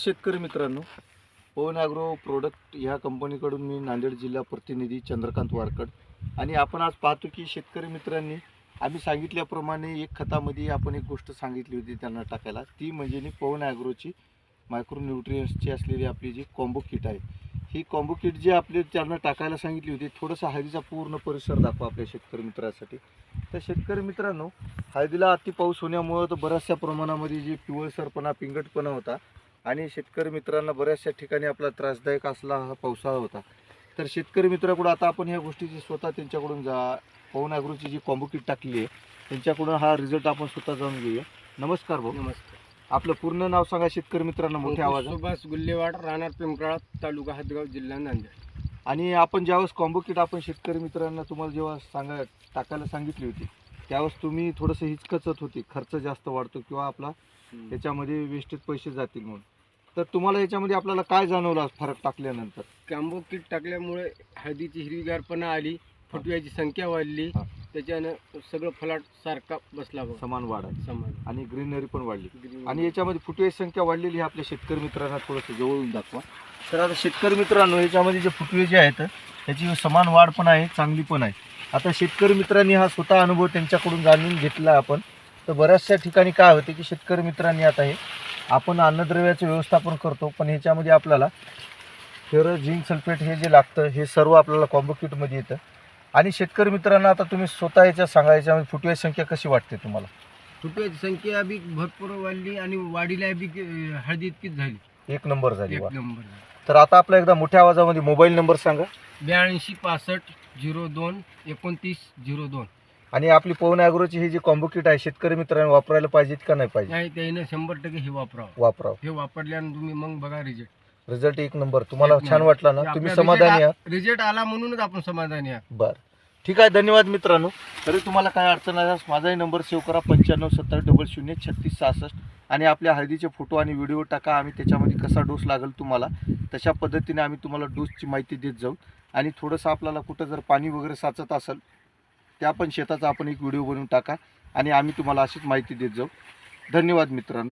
शेतकरी मित्रांनो पवन agro product ह्या कंपनीकडून मी नांदेड जिल्हा प्रतिनिधी चंद्रकांत वारकड आणि आपण आज पाहतो की शेतकरी मित्रांनी आम्ही सांगितल्याप्रमाणे एक खतामध्ये आपण एक गोष्ट सांगितली होती त्यांना टाकायला. ती म्हणजे पवन ॲग्रोची मायक्रो न्यूट्रियन्सची असलेली आपली जी कॉम्बो किट आहे. ही कॉम्बो किट जी आपली त्यांना टाकायला सांगितली होती थोडंसं हळदीचा पूर्ण परिसर दाखवा आपल्या शेतकरी मित्रासाठी. तर शेतकरी मित्रांनो हळदीला अति पाऊस होण्यामुळं तर बऱ्याचशा प्रमाणामध्ये जी पिवळसरपणा पिंगटपणा होता आणि शेतकरी मित्रांना बऱ्याचशा ठिकाणी आपला त्रासदायक असला हा पावसाळा होता. तर शेतकरी मित्राकडून आता आपण ह्या गोष्टीची स्वतः त्यांच्याकडून जा पवन ॲग्रोची जी कॉम्बो किट टाकली आहे त्यांच्याकडून हा रिझल्ट आपण स्वतः जाणून घेऊया. नमस्कार भाऊ. नमस्कार. आपलं पूर्ण नाव सांगा शेतकरी मित्रांना मोठ्या आवाजात. सुभाष गुल्लेवाड राहणार पिंपळा तालुका हदगाव जिल्हा नांदेड. आणि आपण ज्यावेळेस कॉम्बो किट आपण शेतकरी मित्रांना तुम्हाला जेव्हा सांगा टाकायला सांगितली होती त्यावेळेस तुम्ही थोडंसं हिचकचत होती खर्च जास्त वाढतो किंवा आपला याच्यामध्ये वेस्टेज पैसे जातील म्हणून. तर तुम्हाला याच्यामध्ये आपल्याला काय जाणवलं फरक टाकल्यानंतर? कॅम्बो किट टाकल्यामुळे हळदीची हिरवीगारपणा आली फुटव्याची संख्या वाढली. त्याच्यानं सगळं फलाट सारखा बसला बघ. समान वाढ आहे. समान. आणि ग्रीनरी पण वाढली. आणि याच्यामध्ये फुटव्याची संख्या वाढलेली आहे आपल्या शेतकरी मित्रांना थोडंसं जवळून दाखवा. तर आता शेतकरी मित्रांनो याच्यामध्ये जे फुटवे जे आहेत त्याची समान वाढ पण आहे चांगली पण आहे. आता शेतकरी मित्रांनी हा स्वतः अनुभव त्यांच्याकडून जाणून घेतला आपण. तर बऱ्याचशा ठिकाणी काय होते की शेतकरी मित्रांनी आता हे आपण अन्नद्रव्याचं व्यवस्थापन करतो पण ह्याच्यामध्ये आपल्याला फेरस झिंक सल्फेट हे जे लागतं हे सर्व आपल्याला कॉम्बो किटमध्ये येतं. आणि शेतकरी मित्रांना आता तुम्ही स्वतः याच्या सांगा याच्यामध्ये फुटव्याची संख्या कशी वाटते तुम्हाला? फुटव्याची संख्या बी भरपूर वाढली आणि वाढीला बी हळदी इतकीच झाली. एक नंबर झाली एक नंबर तर आता आपला एकदा मोठ्या आवाजामध्ये मोबाईल नंबर सांगा. ब्याऐंशी पासष्ट झिरो दोन एकोणतीस झिरो दोन. आणि आपली पवन ॲग्रोची ही जी कॉम्बो किट आहे शेतकरी मित्रांनी वापरायला पाहिजेत का नाही पाहिजे? नाही त्यानं शंभर टक्के हे वापरावं. वापरावं. हे वापरल्यानं तुम्ही मग बघा रिझल्ट रिझल्ट एक नंबर. तुम्हाला एक छान नंबर. वाटला ना? तुम्ही समाधानी आहात? रिझल्ट आला म्हणूनच आपण समाधानी आहात. बर. ठीक आहे धन्यवाद मित्रांनो. तरी तुम्हाला काय अडचण आल्यास माझाही नंबर सेव्ह करा. पंच्याण्णव सत्तर डबल शून्य छत्तीस सहासष्ट. आणि आपल्या हळदीचे फोटो आणि व्हिडिओ टाका. आम्ही त्याच्यामध्ये कसा डोस लागेल तुम्हाला तशा पद्धतीने आम्ही तुम्हाला डोसची माहिती देत जाऊ. आणि थोडंसं आपल्याला कुठं जर पाणी वगैरे साचत असेल त्या पण शेताचा आपण एक व्हिडिओ बनवून टाका आणि आम्ही तुम्हाला अशीच माहिती देत जाऊ. धन्यवाद मित्रांनो.